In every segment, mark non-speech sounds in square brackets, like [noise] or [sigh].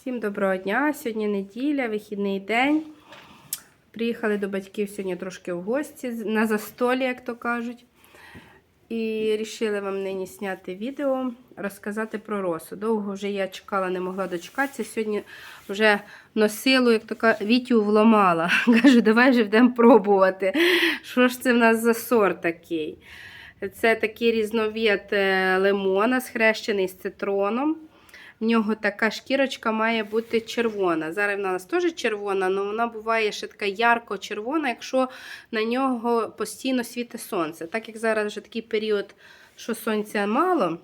Всім доброго дня. Сьогодні неділя, вихідний день. Приїхали до батьків сьогодні трошки в гості, на застолі, як то кажуть. І вирішили вам нині зняти відео, розказати про росу. Довго вже я чекала, не могла дочекатися. Сьогодні вже носилу, як то кажуть, Вітю вломала. [laughs] Кажу, давай вже будемо пробувати. Що ж це в нас за сорт такий? Це такий різновид е, лимона, схрещений з цитроном. В нього така шкірочка має бути червона. Зараз вона у нас теж червона, але вона буває ще така ярко-червона, якщо на нього постійно світить сонце. Так як зараз вже такий період, що сонця мало,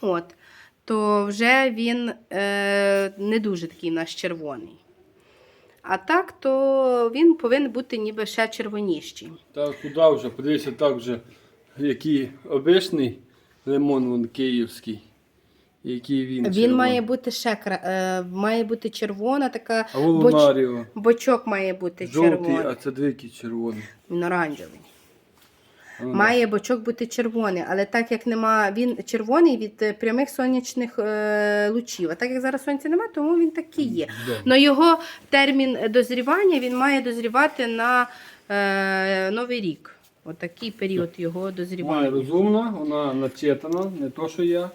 от, то вже він е, не дуже такий у нас червоний. А так, то він повинен бути ніби ще червоніший. Та куди вже? Подивися, так вже, який обичний лимон вон київський. Який він. Він червоний. має бути ще кра- е, має бути червона, така А волонаріо. бочок має бути Жовтий, червоний. а це двійки червоний. Він оранжевий. А, Має бочок бути червоний, але так як нема, він червоний від е, прямих сонячних е, лучів. А так як зараз сонця немає, тому він такий є. да. Но його термін дозрівання він має дозрівати на е, Новий рік. Отакий період його Вона дозрівання. розумна, вона начитана, не то, що я.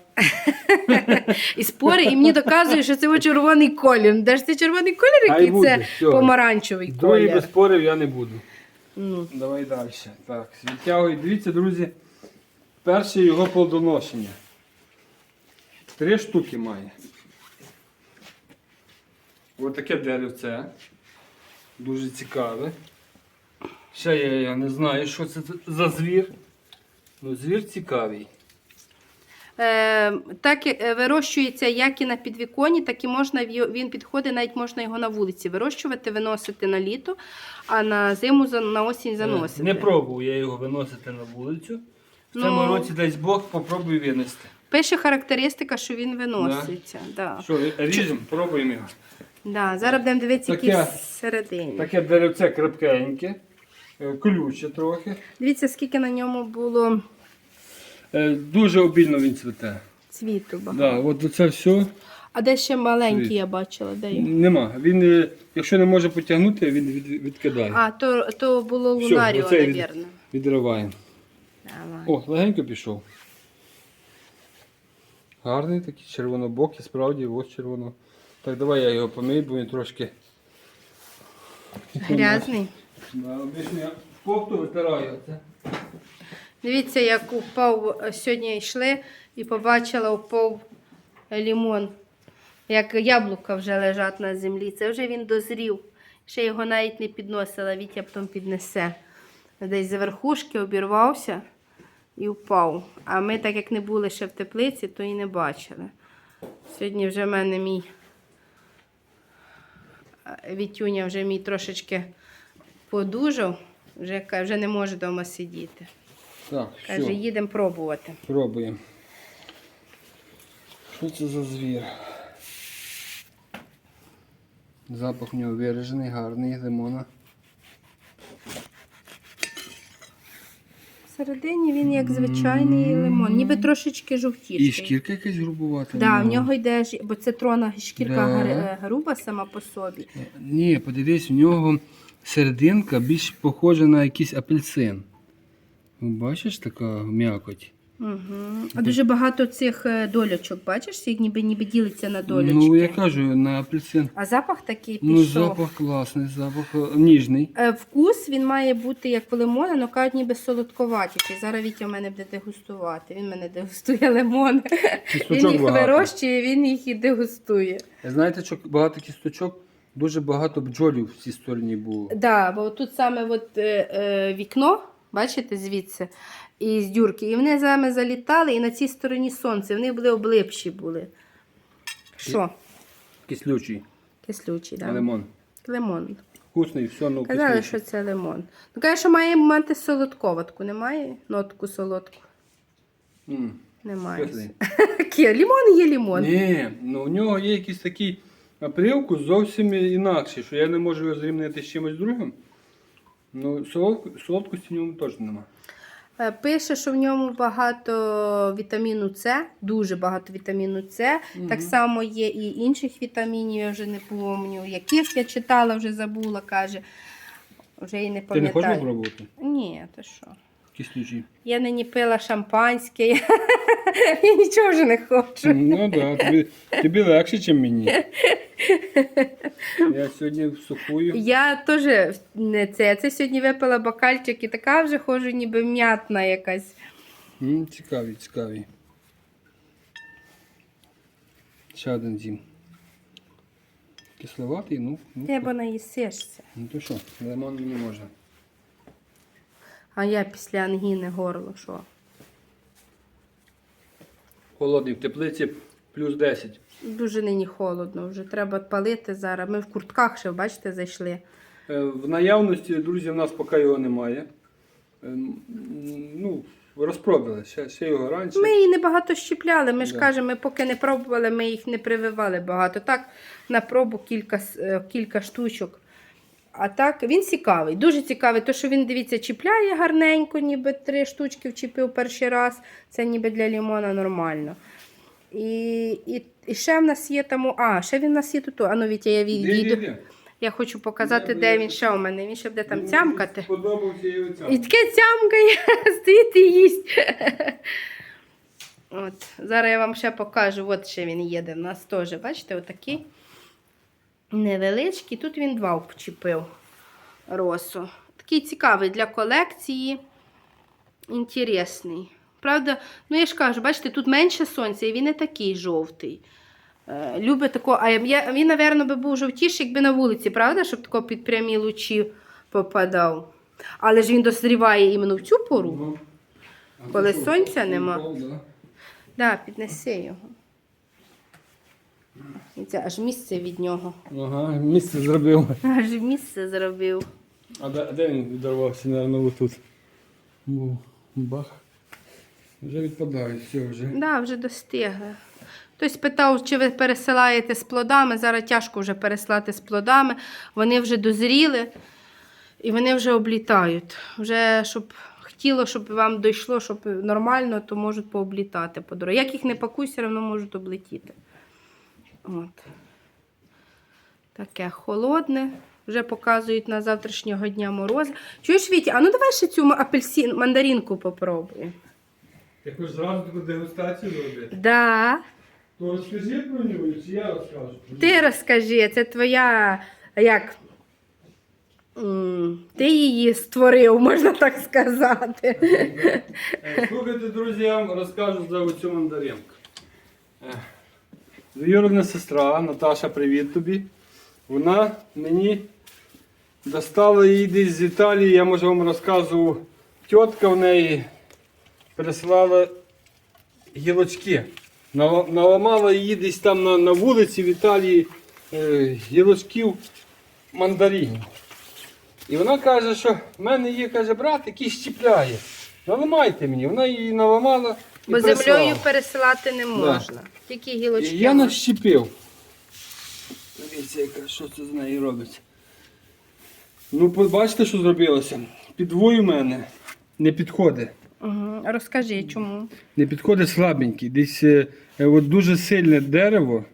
[laughs] І спори, і мені доказує, що це червоний колір. Де ж це червоний колір, який буде, це всьо. помаранчевий Другий без спорів я не буду. Ну. Давай далі. Так, відтягуй. Дивіться, друзі, перше його плодоношення. Три штуки має. Ось таке деревце. Дуже цікаве. Ще я, я не знаю, що це за звір. Ну, звір цікавий. Е, так е, вирощується як і на підвіконі, так і можна він підходить, навіть можна його на вулиці вирощувати, виносити на літо, а на зиму на осінь заносити. Е, Не пробував я його виносити на вулицю. В цьому Ну. році дасть Бог, попробую винести. Пише характеристика, що він виноситься. Да. Що, ріжемо, пробуємо його. Да. Зараз будемо дивитися, які Таке- всередині. Таке деревце крепкеньке, е, колюче трохи. Дивіться, скільки на ньому було Е, Дуже обільно він цвіте. цвіту. багато. Да, от це все А де ще маленький Цвіт. я бачила? Де його? нема. Він, е, якщо не може потягнути, він від, відкидає. А, то, то було лунаріо, оцей від- мабуть. Відриваємо. Давай. О, легенько пішов. Гарний такий червонобокий, справді, ось червоно. Так, давай я його помию, бо він трошки. Грязний. Дивіться, як упав сьогодні йшли і побачила упав лімон. Як яблука вже лежать на землі. Це вже він дозрів. Ще його навіть не підносила, Вітя потім піднесе. Десь за верхушки обірвався і впав. А ми, так як не були ще в теплиці, то і не бачили. Сьогодні вже в мене мій Вітюня вже мій трошечки подужав, вже, вже не може вдома сидіти. Так, Каже, їдемо пробувати. пробуємо. Що це за звір? Запах у нього виражений, гарний, лимона. Всередині він як звичайний лимон, ніби трошечки жовтіший. І шкірка якась грубувата. Да, в нього. нього йде, бо це трона шкірка Да. е, груба сама по собі. Ні, подивись, у нього серединка більш похожа на якийсь апельсин. Ну, Бачиш, така м'якоть. Угу. А дуже багато цих е, бачиш, як ніби ніби ділиться на долючки. Ну, я кажу, на апельсин. А запах такий пішов. Ну, запах класний, запах е, ніжний. Е, Вкус він має бути як в лимона, але кажуть, ніби солодковатий. Зараз Вітя в мене буде дегустувати. Він мене дегустує [laughs] лимони. Він їх багато. вирощує, він їх і дегустує. Знаєте, що багато кісточок, дуже багато бджолів в цій стороні було. Да, бо тут саме от, е, е, вікно, бачите, звідси, і з дюрки. І вони саме залітали, і на цій стороні сонце. Вони були облипші були. Що? Кислючий, Кислючий, так. Да. лимон. Лимон. Вкусний, все, ну Казали, кислючий. що це лимон. Ну, каже, що має мати солодковатку. Немає нотку солодку? М. Немає. [laughs] Лімон є лімон. Ні, ну у нього є якийсь такий привкус зовсім інакший, що я не можу його зрівняти з чимось другим. Ну, солод... солодкості в ньому теж нема. Е, Пише, що в ньому багато вітаміну С, дуже багато вітаміну С. Так само є і інших вітамінів, я вже не пам'ятаю. Яких я читала, вже забула, каже. Вже і не Ти не хочеш пам'ятаю. пробувати? Ні, то що? Кислючі. Я нині пила шампанське, [laughs] я нічого вже не хочу. Ну так, да, тобі, тобі легше, ніж мені. Я сьогодні сухую. Я теж не це. Я це сьогодні випила бокальчик і така вже ходжу, ніби м'ятна якась. М, Цікаві, цікаві. Ще один зім. Кисловатий, ну. ну, Ти бо наїсишся. ну то що, лимон не можна. А я після ангіни горло, що? Холодний в теплиці плюс 10. Дуже нині холодно, вже треба палити зараз. Ми в куртках ще, бачите, зайшли. Е, В наявності, друзі, в нас поки його немає. Е, Ну, розпродали, ще, ще його раніше. Ми її небагато щіпляли. Ми ж Да. кажемо, ми поки не пробували, ми їх не прививали багато. Так, на пробу кілька, е, кілька штучок. А так, він цікавий, дуже цікавий. То, що він, дивіться, чіпляє гарненько, ніби три штучки вчепив перший раз. Це ніби для лімона нормально. І, і, і ще в нас є там. А, ще він в нас є тут. А ну, Вітя, я Де, де, де? Я хочу показати, Де, де він ще у мене. Він ще буде там цямкати. Сподобався і оця. І таке цямкає, [laughs] стоїть і їсть. От. Зараз я вам ще покажу, от ще він їде. У нас теж, бачите, отакий невеличкий. Тут він два вчепив росу. Такий цікавий для колекції. Інтересний. Правда, ну я ж кажу, бачите, тут менше сонця, і він не такий жовтий. Е, Любить тако, а я, він, напевно, би був жовтіший, якби на вулиці, правда, щоб тако під прямі лучі попадав. Але ж він дозріває іменно в цю пору. А Коли сонця нема. да? Да, піднеси його. І це аж місце від нього. Ага, місце зробив. Аж місце зробив. А де, де він відорвався, мабуть, отут. Ну, бах. Вже відпадають, все вже. Да, вже достигли. Хтось питав, чи ви пересилаєте з плодами. Зараз тяжко вже переслати з плодами. Вони вже дозріли і вони вже облітають. Вже щоб хотіло, щоб вам дійшло, щоб нормально, то можуть пооблітати по дорозі. Як їх не пакуй, все одно можуть облетіти. От. Таке холодне. Вже показують на завтрашнього дня морози. Чуєш, Вітя, а ну давай ще цю апельсин, мандаринку попробуємо. Хочеш зразу таку дегустацію зробити? Да. То розкажи про нього, чи я розкажу? Ти розкажи, це твоя як. Ти її створив, можна так сказати. Е, Слухайте, друзі, я вам розкажу за оцю мандаринку. Двоюродна сестра Наташа, привіт тобі. Вона мені достала її десь з Італії, я може вам розказував. Тітка в неї прислала гілочки. Наламала її десь там на, на вулиці в Італії е, гілочків мандаринів. І вона каже, що в мене є каже, брат, який щіпляє. Наламайте мені. Вона її наламала Бо землею пересилати не можна. Тільки гілочки. Я можна. нащепив. Дивіться, яка, що це з нею робиться. Ну, бачите, що зробилося? Підвой у мене не підходить. Мгм. Розкажи, чому. Не підходить слабенький. Десь е, е, от дуже сильне дерево.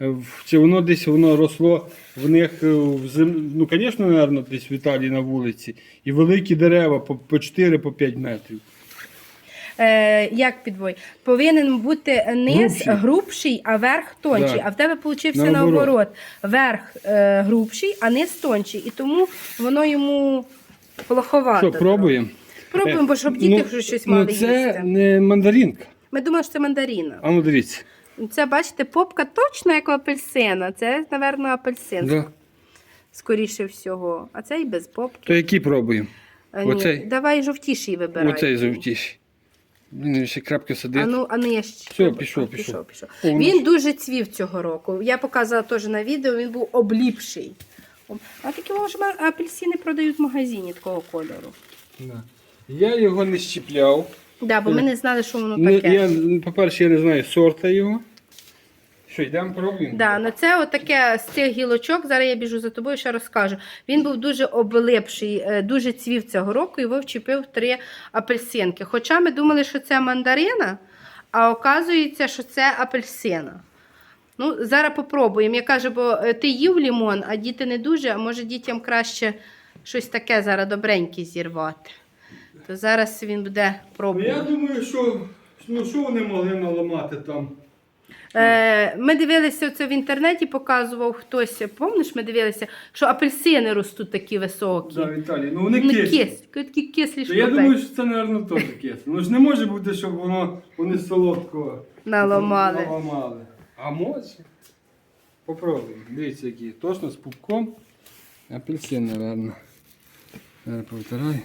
е, в- Чи воно десь воно росло в них е, в зем... ну, звісно, мабуть, десь в Італії на вулиці. І великі дерева по, по 4-5 метрів. Е, як підвой? Повинен бути низ Грубший. грубший, а верх тонший. Да. А в тебе вийшов Наоборот. наоборот. Верх е, грубший, а низ тонший. І тому воно йому плоховато. Що, пробуємо? Пробуємо, бо щоб діти вже щось мали ну, це їсти. не мандаринка. Ми думали, що це мандаріна. А ну дивіться. Це, бачите, попка точно як у апельсина. Це, напевно, апельсин, Да. скоріше всього. А це і без попки. То які пробуємо? Ні, Оцей? Давай жовтіший вибирай. Оцей жовтіший. Він ще крапки сидить. А ну, а не я ще. Все, пішов, пішов. пішов. О, ну Він дуже цвів цього року. Я показала теж на відео, він був обліпший. А такі може апельсини продають в магазині такого кольору. Да. Я його не щіпляв. Да, бо ми не знали, що воно Не, таке. я, по-перше, я не знаю сорта його. Що, йдемо пробуємо? Да, ну це отаке з цих гілочок. Зараз я біжу за тобою, ще розкажу. Він був дуже облипший, е, дуже цвів цього року, і його вчепив три апельсинки. Хоча ми думали, що це мандарина, а оказується, що це апельсина. Ну, зараз попробуємо. Я кажу, бо е, ти їв лімон, а діти не дуже, а може дітям краще щось таке зараз добреньке зірвати. То зараз він буде Ну, пробувати. я думаю, що ну, що вони могли наламати там. Е, ми дивилися це в інтернеті, показував хтось. Помниш, ми дивилися, що апельсини ростуть такі високі. Да, Віталій, ну вони Ну, кислі. кислі, такі кислі То я думаю, що це, мабуть, теж кисле. Ну ж не може бути, щоб воно вони солодкого Наламали. наламали. А може? Попробуємо. Дивіться, які. Точно з пупком. Апельсин, мабуть. Зараз повторяй.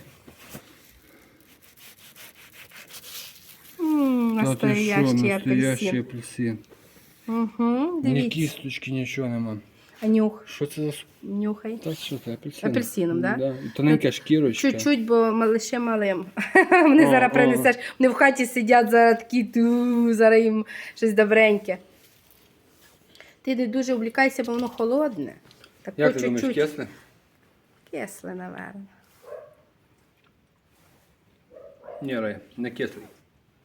М, Настоящий апельсин. апельсин. Угу, Ні дивіться. кісточки, нічого нема. А нюх, Що це за нюхай. Та що це апельсин? Апельсином, да? Да. Тоненька шкірочка. Чуть-чуть, бо ма- лише малим. [laughs] Вони О, зараз о. принесеш, вони в хаті сидять, зараз такі ту, зараз їм щось добреньке. Ти не дуже облікайся, бо воно холодне. Так Як по ти думаєш, чуть-чуть. кисле? Кисле, напевно. Ні, Рай, не кислий.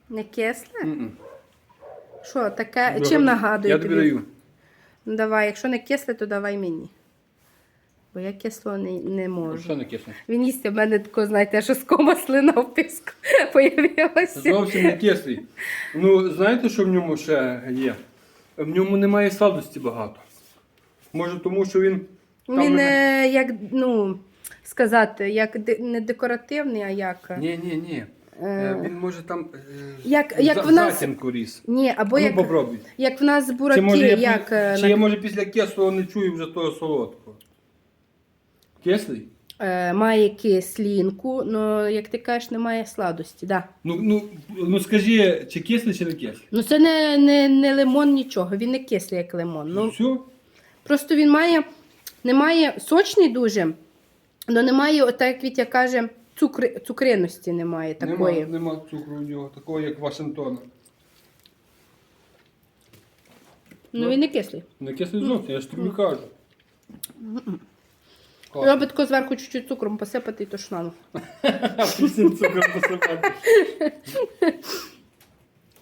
Не кисле? М-м. Що, таке? Добре. Чим нагадує Я тобі даю. Ну, давай, якщо не кисле, то давай мені. Бо я кисло не, не можу. Що не кисле? Він їсть, в мене тако, знаєте, що з кома слина в писку [laughs] появилася. Зовсім не кислий. Ну, знаєте, що в ньому ще є? В ньому немає сладості багато. Може, тому що він. там Він мене- е, як, ну, сказати, як не декоративний, а як. Ні, ні, ні. Е, Він може там е, Як- як за- в нас- затінку ріс. Ні, або ну, як, попробуй. як в нас Чи бураки, може, я, як. пі- е, чи на- я може після кислого не чую вже того солодкого? Кислий? е, має кислінку, але, як ти кажеш, немає сладості. Да. Ну, ну, ну скажи, чи кислий, чи не кислий? Ну це не, не, не лимон нічого, він не кислий, як лимон. Ну, все? Просто він має, немає сочний дуже, але немає, отак як Вітя каже, цукри, цукриності немає такої. Нема, нема цукру у нього, такого як Вашингтона. Ну він не кислий. Не кислий зовсім, я ж тобі кажу. Класно. Треба тако зверху чуть-чуть цукром посипати і то шнану. Апельсин цукром посипати.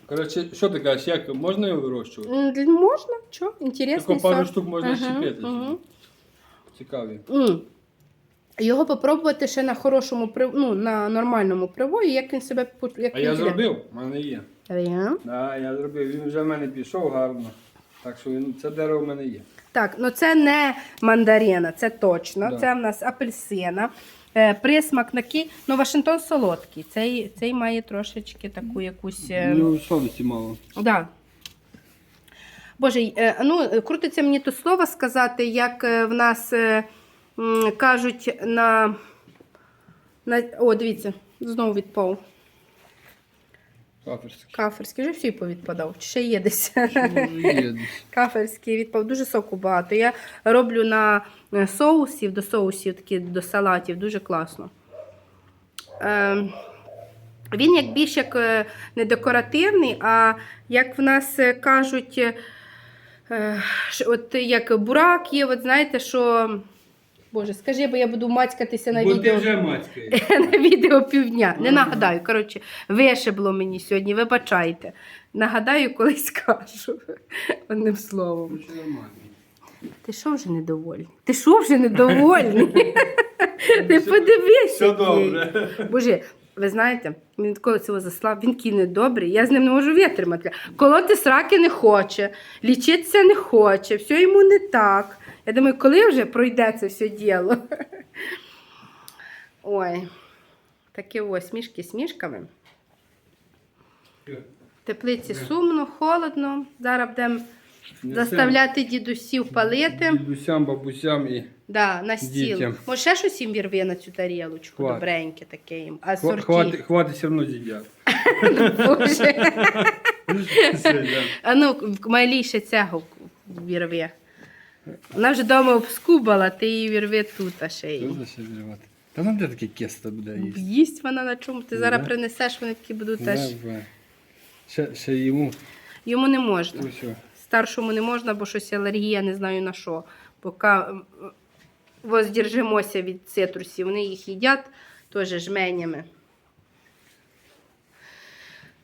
Коротше, що ти кажеш, як можна його вирощувати? М, Можна, що? Інтересний Тако пару сорт. штук можна Ага, щепити. ага. Цікаві. М. Його попробувати ще на хорошому прив- ну, на нормальному привої, як він себе як А він я піде. зробив, в мене є. Є. Да, я зробив, він вже в мене пішов гарно. Так що він, це дерево в мене є. Так, ну це не мандарина, це точно. Да. Це в нас апельсина. Е, присмак такий, ну Вашингтон солодкий. Цей, цей має трошечки таку якусь. е, Ну, совісті мало. Да. Боже, е, ну, крутиться мені то слово сказати, як е, в нас е, кажуть на, на. О, дивіться, знову відпав. Каферський. Каферський вже всі повідпадав. Чи ще є десь? Є десь. [laughs] Каферський відпав. Дуже соку багато. Я роблю на е, соусів, до соусів, такі, до салатів, дуже класно. Е, він як більш як е, не декоративний, а як в нас е, кажуть, е, от як бурак є, от знаєте, що. Боже, скажи, бо я буду мацькатися на Бо ти відео. вже мацькаєш. [laughs] на відео півдня. Не Ага. нагадаю. Коротше, вишибло мені сьогодні, вибачайте. Нагадаю, коли [laughs] скажу. Одним словом. Нормально. Ти що вже недовольний? Ти що вже недовольний? [laughs] Ти подивись. Все який. добре. Боже, ви знаєте, він коли цього заслав, він кіне добрий, я з ним не можу витримати. Колоти сраки не хоче, лічитися не хоче, все йому не так. Я думаю, коли вже пройде це все діло? [laughs] Ой, таке ось смішки смішками. В теплиці сумно, холодно. Зараз будемо заставляти дідусів палити. Дідусям, бабусям і Да, на стіл. Дітям. Може, ще щось їм вірве на цю тарілочку, Хват. добреньке таке їм. А сорті. хвати, хвати все одно з'їдять. [laughs] Боже. [laughs] А ну, малі цього вірве. Вона вже вдома обскубала, ти її вірве тут, а ще її. Можна ще зривати? Та нам де таке кесто буде їсти? Їсть вона на чому. Ти зараз Да. принесеш, вони такі будуть теж. Давай. Ще, ще йому. Йому не можна. Ось, о. старшому не можна, бо щось алергія, не знаю на що. Поки м, воздержимося від цитрусів. Вони їх їдять теж жменями.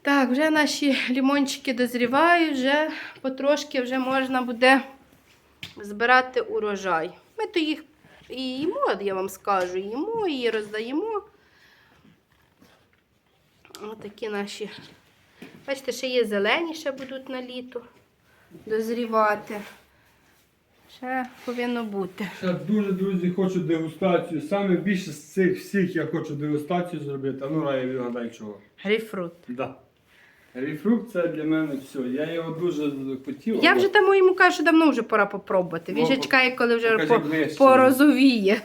Так, вже наші лімончики дозрівають, вже потрошки вже можна буде збирати урожай. Ми то їх і їмо, я вам скажу, їмо і роздаємо. Ось такі наші. Бачите, ще є зелені, ще будуть на літо дозрівати. Ще повинно бути. Ще дуже, друзі, хочу дегустацію. Саме більше з цих всіх я хочу дегустацію зробити. А ну, Рая, відгадай чого. Грейпфрут. Да. Грейпфрут це для мене все. Я його дуже хотів. Я але- вже тому йому кажу, що давно вже пора попробувати. Він Ну, же чекає, коли вже покажи по, ближче. порозовіє.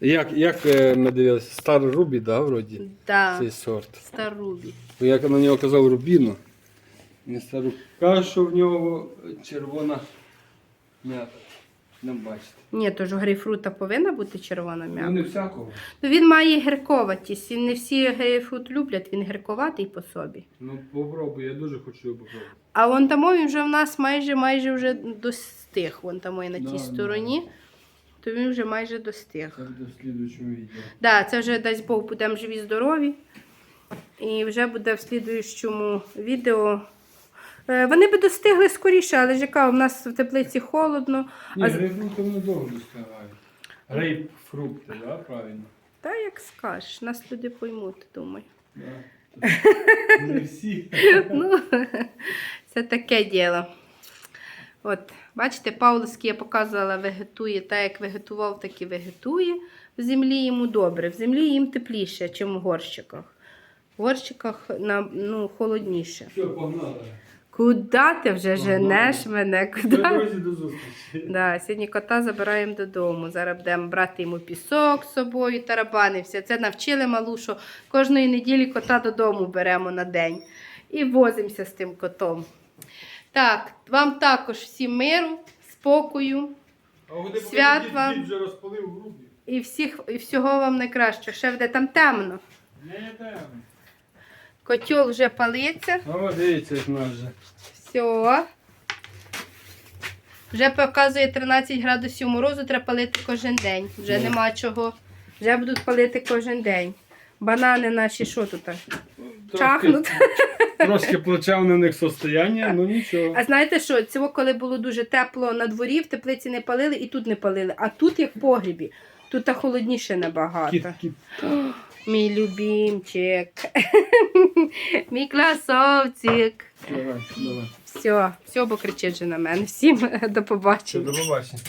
Як, як е, ми дивилися? Стар Рубі, да, вроді? Так, Цей сорт. старубі. Бо як на нього казав Рубіно. Не стару. Каже, що в нього червона м'ята. Не бачите. Ні, то ж у грейпфрута повинна бути червона Ну не всякого. Ну, Він має гірковатість. і Не всі грейпфрут люблять, він гірковатий по собі. Ну попробуй, я дуже хочу його попробувати. А вон там він вже в нас майже майже вже достиг. Вон там на тій Да, стороні. То він вже майже достиг. Це буде в слідуючому відео. Да, це вже дасть Бог будемо живі здорові. І вже буде в слідуючому відео. Е, Вони би достигли скоріше, але ж яка у нас в теплиці холодно. Ні, А з- грейпфрукти довго достигають. Грейпфрукти, да, правильно? Та як скажеш, нас люди поймуть, думаю. Да. [laughs] Не всі. Ну, [laughs] це таке діло. От, бачите, Павловський я показувала, вегетує так, як вегетував, так і вегетує. В землі йому добре. В землі їм тепліше, ніж в горщиках. В горщиках на, ну, холодніше. Все, погнали. Куди ти вже Ага. женеш мене? Куди? друзі, до зустрічі. Да, сьогодні кота забираємо додому. Зараз будемо брати йому пісок з собою, тарабани. Все це навчили малу, що кожної неділі кота додому беремо на день і возимося з тим котом. Так, вам також всім миру, спокою А вони Свят дід- вам. дід вже розпалив грубі. і, всіх, і всього вам найкращого. Ще де там темно. Не темно. Котел вже палиться. О, дивіться, як наш же. Все. Вже показує 13 градусів морозу, треба палити кожен день. Вже Ну. нема чого. Вже будуть палити кожен день. Банани наші, що тут? Чахнуть. [laughs] Трошки плачевне в них состояння, ну нічого. А знаєте що? Цього, коли було дуже тепло на дворі, в теплиці не палили і тут не палили. А тут, як в погрібі, тут та холодніше набагато. Кіт, кіт. Мій любимчик. [laughs] Мій класовчик. Давай, давай. Все, все, бо кричить же на мене. Всім до побачення. до побачення.